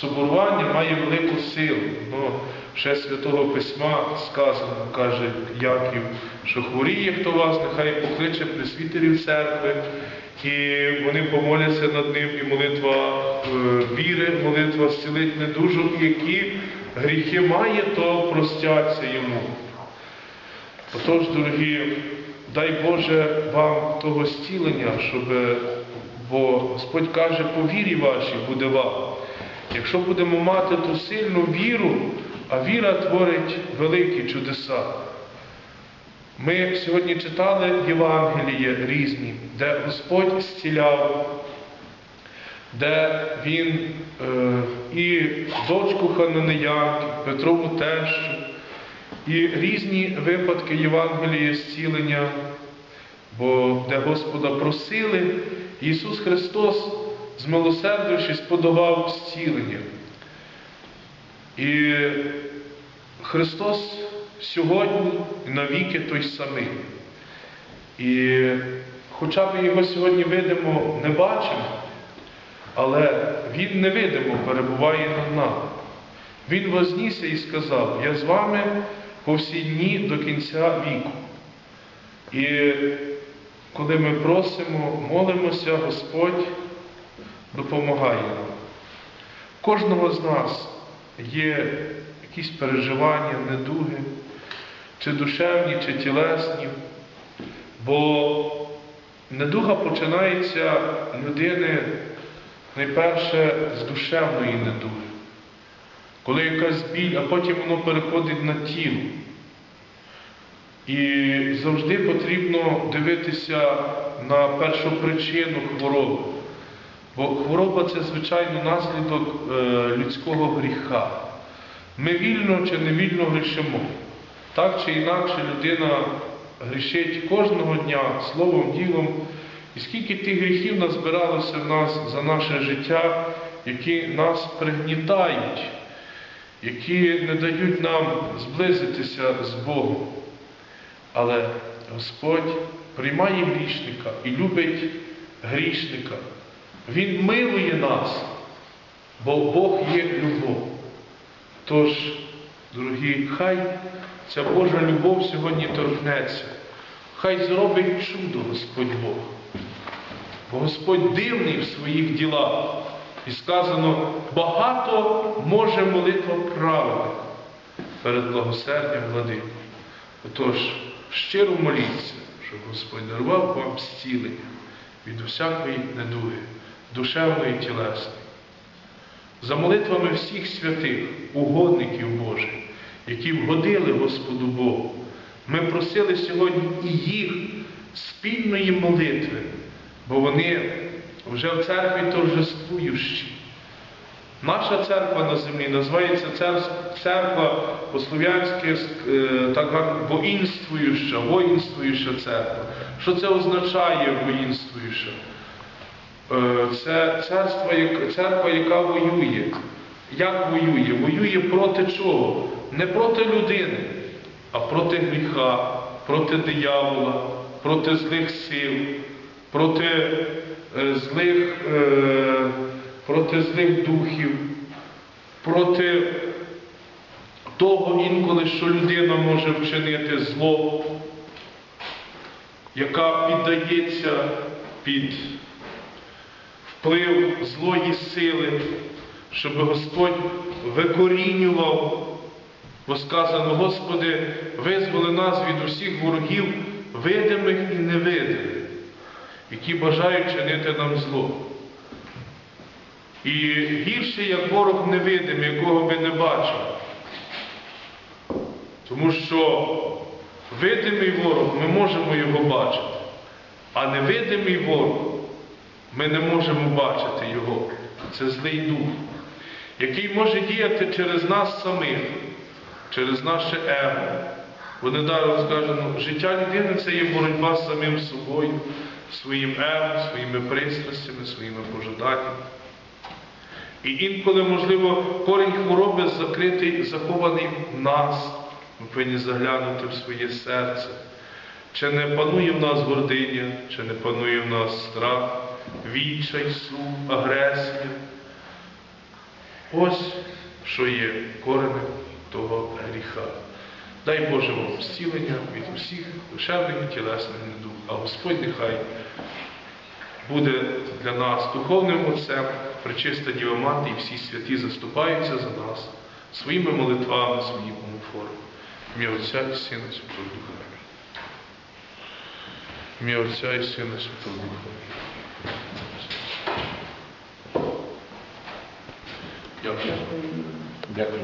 соборування має велику силу. Ну, ще Святого Письма сказано, каже Яків, що хворіє хто вас, нехай покличе присвітерів церкви, і вони помоляться над ним, і молитва е, віри, молитва зцілить недужу, які гріхи має, то простяться йому. Отож, дорогі, дай Боже вам того зцілення, щоб, бо Господь каже, по вірі вашій буде вам. Якщо будемо мати ту сильну віру, а віра творить великі чудеса. Ми сьогодні читали Євангеліє різні, де Господь зціляв, де Він е, і дочку Хананеянки, Петрову тещу, і різні випадки Євангелії зцілення, бо де Господа просили, Ісус Христос, змилосердившись, подавав зцілення. І Христос сьогодні навіки той самий. І хоча ми його сьогодні видимо, не бачимо, але Він невидимо перебуває над нами. Він вознісся і сказав, я з вами по всі дні до кінця віку. І коли ми просимо, молимося, Господь допомагає нам. Кожного з нас є якісь переживання, недуги, чи душевні, чи тілесні, бо недуга починається людини найперше з душевної недуги коли якась біль, а потім воно переходить на тіло. І завжди потрібно дивитися на першу причину хвороби. Бо хвороба це, звичайно, наслідок е, людського гріха. Ми вільно чи невільно грішимо. Так чи інакше людина грішить кожного дня словом, ділом. І скільки тих гріхів назбиралося в нас за наше життя, які нас пригнітають які не дають нам зблизитися з Богом. Але Господь приймає грішника і любить грішника. Він милує нас, бо Бог є любов. Тож, дорогі, хай ця Божа любов сьогодні торкнеться, хай зробить чудо Господь Бог. Бо Господь дивний в своїх ділах. І сказано, багато може молитва праведника перед благосердям влади. Отож, щиро моліться, щоб Господь дарував вам зцілення від усякої недуги, душевної і тілесної. За молитвами всіх святих, угодників Божих, які вгодили Господу Богу, ми просили сьогодні і їх спільної молитви, бо вони вже в церкві торжествуючі. Наша церква на землі називається церква по-слов'янськи так гарно воїнствуюча, воїнствуюча церква. Що це означає воїнствуюча? Е, Це церква, церква, яка воює. Як воює? Воює проти чого? Не проти людини, а проти гріха, проти диявола, проти злих сил, проти е, злих, е, проти злих духів, проти того інколи, що людина може вчинити зло, яка піддається під вплив злої сили, щоб Господь викорінював, бо сказано, Господи, визволи нас від усіх ворогів, видимих і невидимих які бажають чинити нам зло. І гірше, як ворог невидимий, якого ми не бачимо. Тому що видимий ворог ми можемо його бачити, а невидимий ворог ми не можемо бачити його. Це злий дух, який може діяти через нас самих, через наше его. Бо недаром сказано, життя людини це є боротьба з самим собою своїм его, своїми пристрастями, своїми пожаданнями. І інколи, можливо, корінь хвороби закритий, захований в нас. Ми повинні заглянути в своє серце. Чи не панує в нас гординя, чи не панує в нас страх, відчай, сум, агресія. Ось що є коренем того гріха. Дай Боже вам зцілення від усіх душевних і тілесних недуг, а Господь нехай буде для нас духовним отцем, пречиста Діва Мати і всі святі заступаються за нас своїми молитвами, своїм омофором. Ім'я Отця і Сина Святого Духа. Ім'я Отця і Сина Святого Духа. Дякую. Дякую.